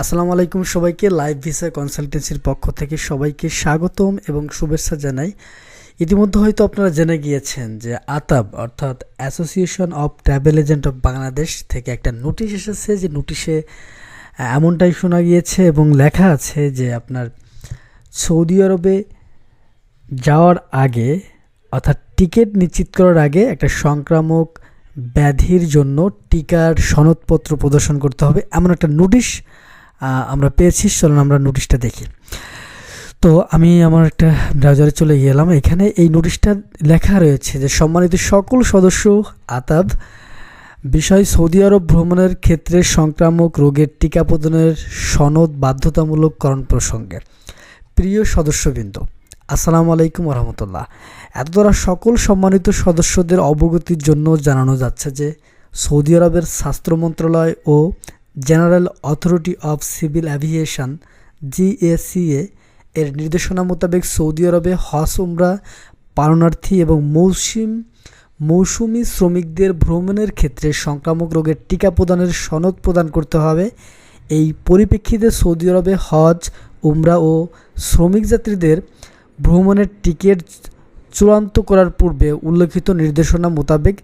আসসালামু আলাইকুম সবাইকে লাইভ ভিসা কনসালটেন্সির পক্ষ থেকে সবাইকে স্বাগতম এবং শুভেচ্ছা জানাই। ইতিমধ্যে হয়তো আপনারা জেনে গিয়েছেন যে আতাব, অর্থাৎ association of travel agent of Bangladesh থেকে একটা নোটিশ এসেছে যে নোটিশে এমনটাই শোনা গিয়েছে এবং লেখা আছে যে আপনার সৌদি আরবে যাওয়ার আগে, অর্থাৎ টিকিট নিশ্চিত করার আগে একটা সংক্রামক ব্যাধির জন্য টিকার সনদপত্র প্রদর্শন করতে হবে। এমন একটা নোটিশ আমরা পেয়েছি, চলুন আমরা নোটিশটা দেখি। তো আমি আমার একটা ব্রাউজারে চলে গেলাম, এখানে এই নোটিশটা লেখা রয়েছে যে, সম্মানিত সকল সদস্য, আতাদ, বিষয় সৌদি আরব ভ্রমণের ক্ষেত্রে সংক্রামক রোগের টিকা প্রদানের সনদ বাধ্যতামূলককরণ প্রসঙ্গে। প্রিয় সদস্যবৃন্দ, আসসালামু আলাইকুম রহমতুল্লাহ এত দ্বারা সকল সম্মানিত সদস্যদের অবগতির জন্য জানানো যাচ্ছে যে, সৌদি আরবের স্বাস্থ্য মন্ত্রণালয় ও general authority of civil aviation GACA এর নির্দেশনা মোতাবেক সৌদি আরবে হজ, উমরা পালনার্থী এবং মৌসুম, মৌসুমি শ্রমিকদের ভ্রমণের ক্ষেত্রে সংক্রামক রোগের টিকা প্রদানের সনদ প্রদান করতে হবে। এই পরিপ্রেক্ষিতে সৌদি আরবে হজ, উমরা ও শ্রমিক যাত্রীদের ভ্রমণের টিকিট চূড়ান্ত করার পূর্বে উল্লেখিত নির্দেশনা মোতাবেক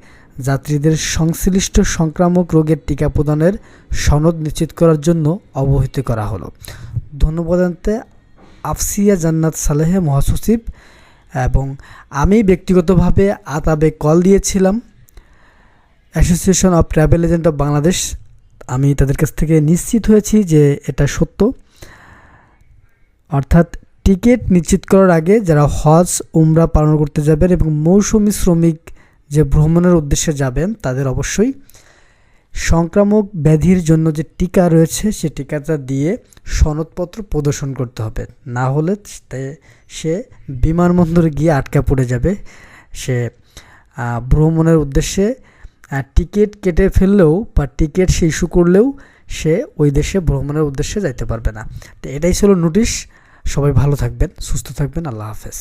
যাত্রীদের সংশ্লিষ্ট সংক্রামক রোগের টিকা প্রদানের সনদ নিশ্চিত করার জন্য অবহিত করা হলো। ধন্যবাদ জানাতে আফসিয়া জান্নাত সালেহে মহাসচিব এবং আমি ব্যক্তিগতভাবে আতাবে কল দিয়েছিলাম। Association of travel agent of Bangladesh আমি তাদের কাছ থেকে নিশ্চিত হয়েছি যে এটা সত্য। অর্থাৎ টিকিট নিশ্চিত করার আগে যারা হজ, উমরা পালন করতে যাবেন এবং মৌসুমি শ্রমিক যে ভ্রমণের উদ্দেশ্যে যাবেন, তাদের অবশ্যই সংক্রামক ব্যাধির জন্য যে টিকা রয়েছে, সে টিকাটা দিয়ে সনদপত্র প্রদর্শন করতে হবে। না হলে সে বিমানবন্দরে গিয়ে আটকা পড়ে যাবে। সে ভ্রমণের উদ্দেশ্যে টিকিট কেটে ফেললেও বা টিকিট সে ইস্যু করলেও সে ওই দেশে ভ্রমণের উদ্দেশ্যে যাইতে পারবে না। তো এটাই ছিল নোটিশ। সবাই ভালো থাকবেন, সুস্থ থাকবেন। আল্লাহ হাফেজ।